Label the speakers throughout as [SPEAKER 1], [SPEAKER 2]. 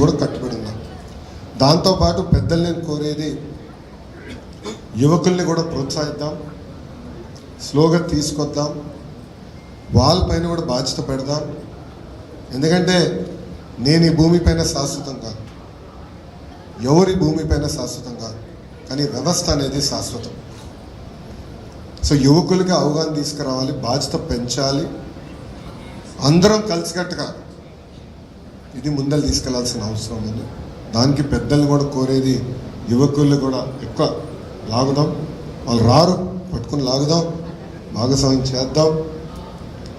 [SPEAKER 1] కూడా కట్టుబడి ఉన్నాం దాంతోపాటు పెద్దల్ని కోరేది యువకుల్ని కూడా ప్రోత్సహిద్దాం స్లోగా తీసుకొద్దాం వాళ్ళపైన కూడా బాధ్యత పెడదాం. ఎందుకంటే నేను ఈ భూమిపైన శాశ్వతం కాదు. ఎవరి భూమిపైన శాశ్వతం కాదు. కానీ వ్యవస్థ అనేది శాశ్వతం. సో యువకులకి అవగాహన తీసుకురావాలి బాధ్యత పెంచాలి. అందరం కలిసికట్టుగా ఇది ముందలు తీసుకెళ్ళాల్సిన అవసరం ఉంది దానికి పెద్దలు కూడా కోరేది యువకులు కూడా ఎక్కువ లాగుదాం. వాళ్ళు రారు పట్టుకుని లాగుదాం భాగస్వామ్యం చేద్దాం.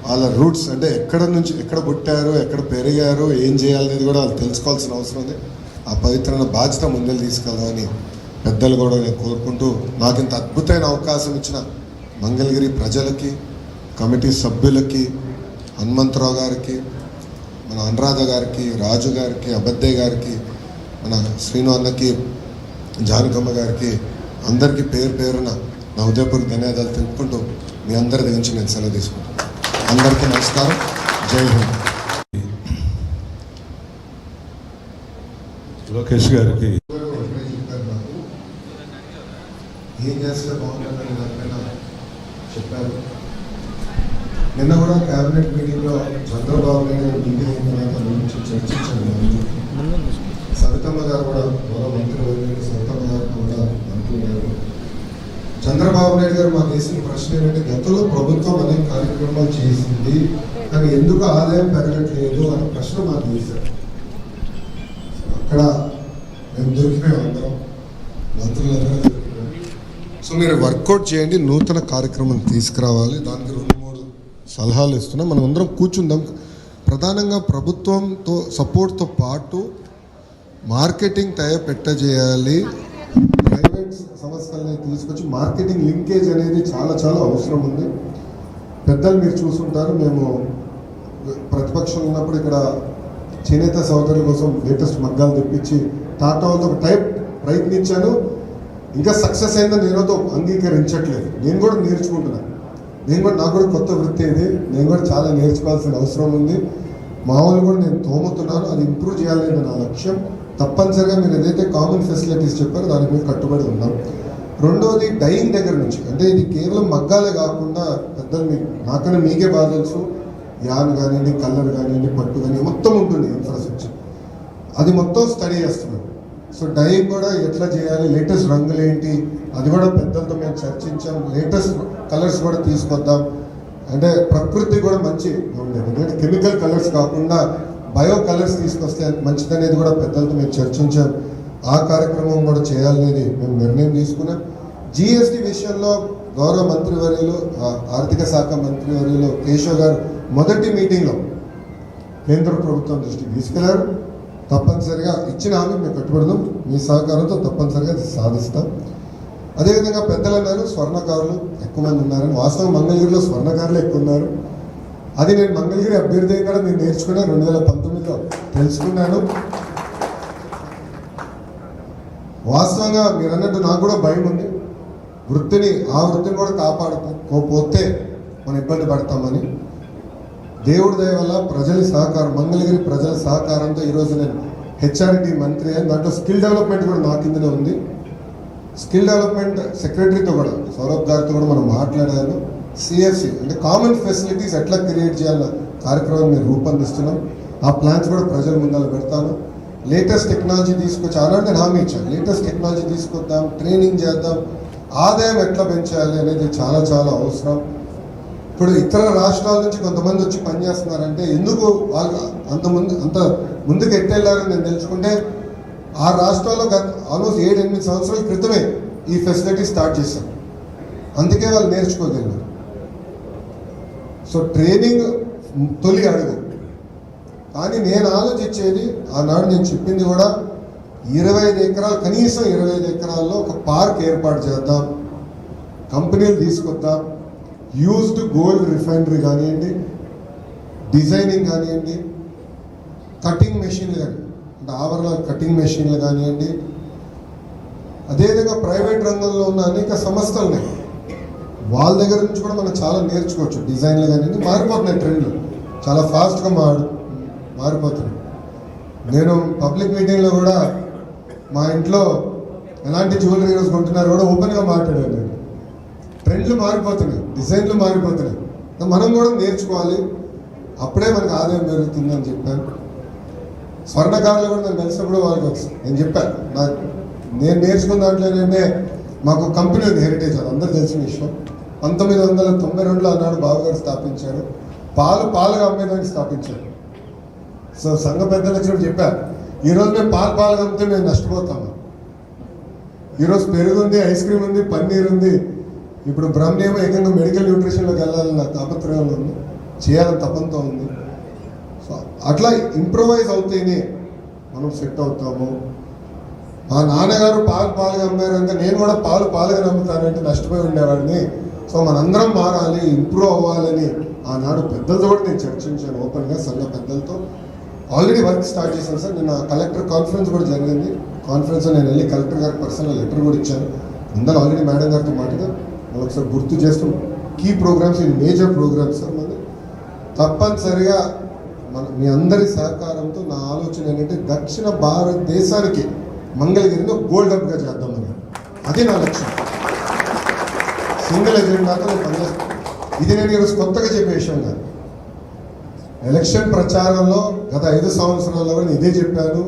[SPEAKER 1] వాళ్ళ రూట్స్ అంటే ఎక్కడ నుంచి ఎక్కడ పుట్టారు ఎక్కడ పెరిగారు ఏం చేయాలనేది కూడా వాళ్ళు తెలుసుకోవాల్సిన అవసరం ఉంది. ఆ పవిత్రమైన బాధ్యత ముందలు తీసుకెళ్దామని పెద్దలు కూడా నేను కోరుకుంటూ నాకు ఇంత అద్భుతమైన అవకాశం ఇచ్చిన మంగళగిరి ప్రజలకి కమిటీ సభ్యులకి హనుమంతరావు గారికి మన అనురాధ గారికి రాజు గారికి అబద్దయ్య గారికి మన శ్రీను అన్నకి జానకమ్మ గారికి అందరికీ పేరు పేరున నా ఉదయపూర్వక ధన్యవాదాలు తెలుపుకుంటూ మీ అందరి దగ్గర నేను సెలవు తీసుకుంటాను. అందరికీ నమస్కారం. జై హింద్.
[SPEAKER 2] లోకేష్ గారికి
[SPEAKER 1] ఏం చేస్తే బాగుంటుందని దానిపైన చెప్పారు. నిన్న కూడా కేబినెట్ మీటింగ్లో చంద్రబాబు నాయుడు మీటింగ్ అయిన తర్వాత దాని గురించి చర్చించాను సవితమ్మ గారు కూడా గౌరవ మంత్రి వర్యులు సవితమ్మ గారు కూడా అనుకున్నారు చంద్రబాబు నాయుడు గారు మాకు వేసిన ప్రశ్న ఏంటంటే గతంలో ప్రభుత్వం అనేక కార్యక్రమాలు చేసింది కానీ ఎందుకు ఆదాయం పెరగట్లేదు అనే ప్రశ్న మాకు వేశారు అక్కడ మేము దొరికిపోయాం అందరం. మంత్రులందరూ సో మీరు వర్కౌట్ చేయండి నూతన కార్యక్రమం తీసుకురావాలి దానికి సలహాలు ఇస్తున్నాం. మనం అందరం కూర్చుందాం. ప్రధానంగా ప్రభుత్వంతో సపోర్ట్తో పాటు మార్కెటింగ్ టైప్ పెట్టజేయాలి ప్రైవేట్ సంస్థలని తీసుకొచ్చి మార్కెటింగ్ లింకేజ్ అనేది చాలా చాలా అవసరం ఉంది. పెద్దలు మీరు చూసుంటారు మేము ప్రతిపక్షం ఉన్నప్పుడు ఇక్కడ చేనేత సోదరుల కోసం లేటెస్ట్ మగ్గాలు తెప్పించి టాటా ఒక టైప్ ప్రయత్నించాను. ఇంకా సక్సెస్ అయిందని నేనతో అంగీకరించట్లేదు. నేను కూడా నేర్చుకుంటున్నాను నేను కూడా నాకు కూడా కొత్త వృత్తి ఇది. నేను కూడా చాలా నేర్చుకోవాల్సిన అవసరం ఉంది. మామూలు కూడా నేను తోముతున్నాను. అది ఇంప్రూవ్ చేయాలనే నా లక్ష్యం. తప్పనిసరిగా మీరు ఏదైతే కామన్ ఫెసిలిటీస్ చెప్పారో దానికి మీద కట్టుబడి ఉన్నాం రెండోది డైయింగ్ దగ్గర నుంచి. అంటే ఇది కేవలం మగ్గాలే కాకుండా పెద్దలు మీకు నాకన్నా మీకే బాగా తెలుసు. యాన్ కానివ్వండి కలర్ కానివ్వండి పట్టు కానీ మొత్తం ఉంటుంది ఇన్ఫ్రాస్ట్రక్చర్ అది మొత్తం స్టడీ చేస్తున్నాం. సో డై కూడా ఎట్లా చేయాలి? లేటెస్ట్ రంగులు ఏంటి అది కూడా పెద్దలతో మేము చర్చించాం. లేటెస్ట్ కలర్స్ కూడా తీసుకొద్దాం. అంటే ప్రకృతి కూడా మంచి ఉండేది ఎందుకంటే కెమికల్ కలర్స్ కాకుండా బయో కలర్స్ తీసుకొస్తే మంచిదనేది కూడా పెద్దలతో మేము చర్చించాం. ఆ కార్యక్రమం కూడా చేయాలనేది మేము నిర్ణయం తీసుకున్నాం. జిఎస్టి విషయంలో గౌరవ మంత్రివర్యులు వర్యులు ఆర్థిక శాఖ మంత్రివర్యులు కేశవ్ గారు మొదటి మీటింగ్లో కేంద్ర ప్రభుత్వం దృష్టికి తీసుకెళ్ళారు. తప్పనిసరిగా ఇచ్చిన హామీ మేము కట్టుబడదాం మీ సహకారంతో తప్పనిసరిగా సాధిస్తాం. అదేవిధంగా పెద్దలు అన్నారు స్వర్ణకారులు ఎక్కువ మంది ఉన్నారని. వాస్తవం మంగళగిరిలో స్వర్ణకారులు ఎక్కువ ఉన్నారు. అది నేను మంగళగిరి అభ్యర్థి కూడా నేను నేర్చుకున్నాను రెండు వేల పంతొమ్మిదిలో తెలుసుకున్నాను. వాస్తవంగా మీరు అన్నట్టు నాకు కూడా భయం ఉంది. వృత్తిని ఆ వృత్తిని కూడా కాపాడుకోకపోతే మనం ఇబ్బంది పడతామని. దేవుడి దయ వల్ల ప్రజల సహకారం మంగళగిరి ప్రజల సహకారంతో ఈరోజు నేను హెచ్ఆర్డి మంత్రి అని దాంట్లో స్కిల్ డెవలప్మెంట్ కూడా నా కిందనే ఉంది. స్కిల్ డెవలప్మెంట్ సెక్రటరీతో కూడా సౌరభ్ గారితో కూడా మనం మాట్లాడాను. సిఎస్సి అంటే కామన్ ఫెసిలిటీస్ ఎట్లా క్రియేట్ చేయాలన్న కార్యక్రమం మేము రూపొందిస్తున్నాం. ఆ ప్లాన్స్ కూడా ప్రజల ముందర పెడతాను. లేటెస్ట్ టెక్నాలజీ తీసుకొచ్చి అలాంటి హామీ ఇచ్చాను. లేటెస్ట్ టెక్నాలజీ తీసుకొద్దాం ట్రైనింగ్ చేద్దాం ఆదాయం ఎట్లా పెంచాలి అనేది చాలా చాలా అవసరం. ఇప్పుడు ఇతర రాష్ట్రాల నుంచి కొంతమంది వచ్చి పనిచేస్తున్నారంటే ఎందుకు వాళ్ళు అంత ముందు అంత ముందుకు ఎట్టెళ్ళారని నేను తెలుసుకుంటే ఆ రాష్ట్రాల్లో గత ఆల్మోస్ట్ ఏడు ఎనిమిది సంవత్సరాల క్రితమే ఈ ఫెసిలిటీ స్టార్ట్ చేశాం. అందుకే వాళ్ళు నేర్చుకోగలిగారు. సో ట్రైనింగ్ తొలి అడుగు. కానీ నేను ఆలోచించేది ఆనాడు నేను చెప్పింది కూడా ఇరవై ఐదు ఎకరాలు కనీసం ఇరవై ఐదు ఎకరాల్లో ఒక పార్క్ ఏర్పాటు చేద్దాం కంపెనీలు తీసుకొద్దాం యూజ్డ్ గోల్డ్ రిఫైనరీ కానివ్వండి డిజైనింగ్ కానివ్వండి కటింగ్ మెషిన్లు కానీ అంటే ఆవరణ కటింగ్ మెషిన్లు కానివ్వండి అదేవిధంగా ప్రైవేట్ రంగంలో ఉన్న అనేక సంస్థలు ఉన్నాయి వాళ్ళ దగ్గర నుంచి కూడా మనం చాలా నేర్చుకోవచ్చు. డిజైన్లు కానివ్వండి మారిపోతున్నాయి ట్రెండ్లు చాలా ఫాస్ట్గా మారు మారిపోతున్నాయి. నేను పబ్లిక్ మీటింగ్లో కూడా మా ఇంట్లో ఎలాంటి జ్యువెలరీ ఈరోజు కొంటున్నారు కూడా ఓపెన్గా మాట్లాడాను నేను. ట్రెండ్లు మారిపోతున్నాయి. డిజైన్లు మారిపోతున్నాయి. మనం కూడా నేర్చుకోవాలి. అప్పుడే మనకు ఆదాయం పెరుగుతుందని చెప్పాను స్వర్ణకారులు కూడా నేను కలిసినప్పుడు వాళ్ళకి వచ్చి- నేను చెప్పాను నాకు నేను నేర్చుకున్న దాంట్లోనే మాకు కంపెనీ ఉంది హెరిటేజ్ అది అందరూ తెలిసిన విషయం. పంతొమ్మిది వందల తొంభై రెండులో అన్నాడు బాబుగారు స్థాపించారు. పాలు పాలుగా అమ్మేదానికి స్థాపించారు. సో సంఘ పెద్దలు వచ్చినప్పుడు చెప్పారు ఈరోజు మేము పాలు పాలుగా అమ్మితే మేము నష్టపోతాము. ఈరోజు పెరుగు ఉంది ఐస్ క్రీమ్ ఉంది పన్నీర్ ఉంది ఇప్పుడు బ్రహ్మేమో ఏకంగా మెడికల్ న్యూట్రిషన్లోకి వెళ్ళాలన్న తాపత్రయంలో ఉంది. చేయాలని తపంతో ఉంది. సో అట్లా ఇంప్రవైజ్ అవుతేనే మనం సెట్ అవుతాము. మా నాన్నగారు పాలు పాలుగా అమ్మారంటే నేను కూడా పాలు పాలుగా నమ్ముతానంటే నష్టపోయి ఉండేవాడిని. సో మనందరం మారాలి ఇంప్రూవ్ అవ్వాలని ఆనాడు పెద్దలతో కూడా నేను చర్చించాను ఓపెన్గా సంఘ పెద్దలతో. ఆల్రెడీ వర్క్ స్టార్ట్ చేశాను సార్. నిన్న కలెక్టర్ కాన్ఫరెన్స్ కూడా జరిగింది. కాన్ఫరెన్స్లో నేను వెళ్ళి కలెక్టర్ గారికి పర్సనల్ లెటర్ కూడా ఇచ్చాను. అందరూ ఆల్రెడీ మేడం గారితో మాట్లాడారు ఒకసారి గుర్తు చేస్తూ. కీ ప్రోగ్రామ్స్ ఇది మేజర్ ప్రోగ్రామ్స్ సార్ మనది తప్పనిసరిగా మన మీ అందరి సహకారంతో నా ఆలోచన ఏంటంటే దక్షిణ భారతదేశానికి మంగళగిరిని గోల్డ్ గోల్డ్ చేద్దాం చేద్దామని అది నా లక్ష్యం. సింగిల్ ఎజెండాతో నేను పనిచేస్తాను ఇది నేను ఈరోజు కొత్తగా చెప్పే విషయం కాదు. ఎలక్షన్ ప్రచారంలో గత ఐదు సంవత్సరాల్లో కూడా నేను ఇదే చెప్పాను.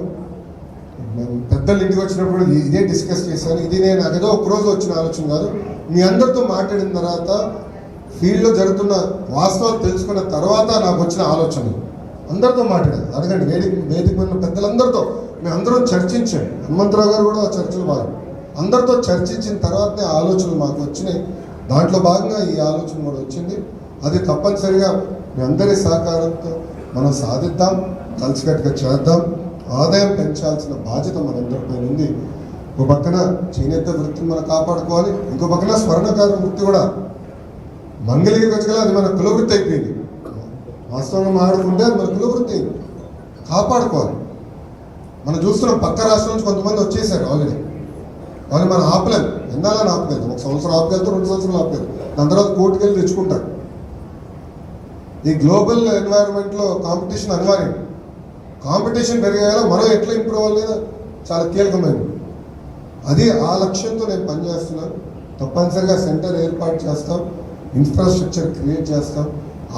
[SPEAKER 1] నేను పెద్దలు ఇంటికి వచ్చినప్పుడు ఇదే డిస్కస్ చేశాను ఇది నేను అదేదో ఒక రోజు వచ్చిన ఆలోచన కాదు. మీ అందరితో మాట్లాడిన తర్వాత ఫీల్డ్లో జరుగుతున్న వాస్తవాలు తెలుసుకున్న తర్వాత నాకు వచ్చిన ఆలోచన. అందరితో మాట్లాడాను అడగండి వేదిక వేదిక ఉన్న పెద్దలందరితో. మేము అందరం చర్చించాం. హనుమంతరావు గారు కూడా ఆ చర్చలు భాగం. అందరితో చర్చించిన తర్వాతనే ఆలోచనలు మాకు వచ్చినాయి. దాంట్లో భాగంగా ఈ ఆలోచన కూడా వచ్చింది. అది తప్పనిసరిగా మీ అందరి సహకారంతో మనం సాధిద్దాం కలిసికట్టుగా చేద్దాం. ఆదాయం పెంచాల్సిన బాధ్యత మనందరిపై ఉంది. ఒక పక్కన చేనేత వృత్తిని మనం కాపాడుకోవాలి ఇంకో పక్కన స్వర్ణకార వృత్తి కూడా. మంగళగిరి వచ్చగల అది మన కులవృత్తి అయిపోయింది. వాస్తవంగా మాట్లాడుకుంటే అది మన కులవృత్తి కాపాడుకోవాలి. మనం చూస్తున్నాం పక్క రాష్ట్రం నుంచి కొంతమంది వచ్చేసారు ఆల్రెడీ. వాళ్ళు మనం ఆపలేము ఎన్నాలని ఆపలేదు. ఒక సంవత్సరం ఆపగలుగుతారు రెండు సంవత్సరాలు ఆపలేదు. దాని తర్వాత కోర్టుకెళ్ళి తెచ్చుకుంటారు. ఈ గ్లోబల్ ఎన్వైరన్మెంట్లో కాంపిటీషన్ అనివార్యం. కాంపిటీషన్ పెరిగేలా మనం ఎట్లా ఇంప్రూవ్ అవ్వలేదు చాలా కీలకమైనది. అది ఆ లక్ష్యంతో నేను పనిచేస్తున్నాను. తప్పనిసరిగా సెంటర్ ఏర్పాటు చేస్తాం. ఇన్ఫ్రాస్ట్రక్చర్ క్రియేట్ చేస్తాం.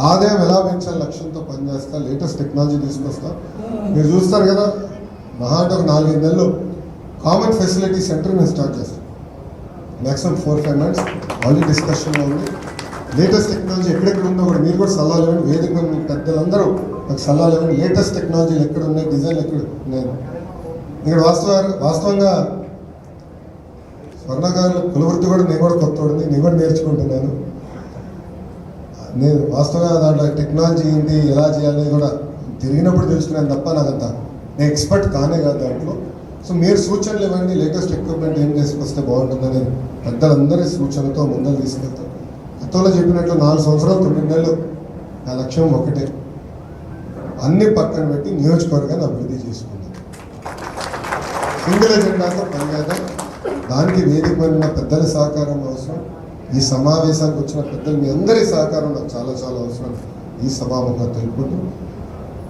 [SPEAKER 1] ఆదాయం ఎలా పెంచాలి లక్ష్యంతో పనిచేస్తా. లేటెస్ట్ టెక్నాలజీ తీసుకొస్తా. మీరు చూస్తారు కదా మహా అంటే ఒక నాలుగైదు నెలలు కామన్ ఫెసిలిటీ సెంటర్ మేము స్టార్ట్ చేస్తాం. Maximum four five months already డిస్కషన్లో ఉంది. లేటెస్ట్ టెక్నాలజీ ఎక్కడెక్కడ ఉందో కూడా మీరు కూడా సలహాలు ఇవ్వండి. వేదిక పెద్దలందరూ నాకు సలహాలు ఇవ్వండి లేటెస్ట్ టెక్నాలజీలు ఎక్కడ ఉన్నాయి డిజైన్లు ఎక్కడ నేను ఇక్కడ వాస్తవ వాస్తవంగా స్వర్ణకారులు కులవృత్తి కూడా నేను కూడా కొత్త ఉంది నేను కూడా నేర్చుకుంటున్నాను. నేను వాస్తవంగా దాంట్లో టెక్నాలజీ ఏంటి ఎలా చేయాలి కూడా తిరిగినప్పుడు తెలుసుకున్నాను తప్ప నాకు అంత నేను ఎక్స్పర్ట్ కానే కాదు దాంట్లో. సో మీరు సూచనలు ఇవ్వండి లేటెస్ట్ ఎక్విప్మెంట్ ఏం చేసుకొస్తే బాగుంటుందని పెద్దలందరి సూచనతో ముందరు తీసుకెళ్తాను. గతంలో చెప్పినట్లు నాలుగు సంవత్సరాలు తొమ్మిది నెలలు నా లక్ష్యం ఒకటే. అన్ని పక్కన పెట్టి నియోజకవర్గాన్ని అభివృద్ధి చేసుకుందాం సింగిల్ ఎజెండాతో పనిచేద్దాం దానికి వేదిక ఉన్న పెద్దల సహకారం అవసరం. ఈ సమావేశానికి వచ్చిన పెద్దలు మీ అందరి సహకారం నాకు చాలా చాలా అవసరం. ఈ సభాముఖంగా తెలుపుతూ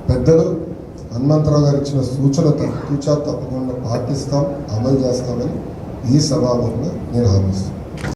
[SPEAKER 1] పెద్దలు హనుమంతరావు గారు ఇచ్చిన సూచన తూచా తప్పకుండా పాటిస్తాం అమలు చేస్తామని ఈ సభాముఖంగా నేను హామీస్తున్నాను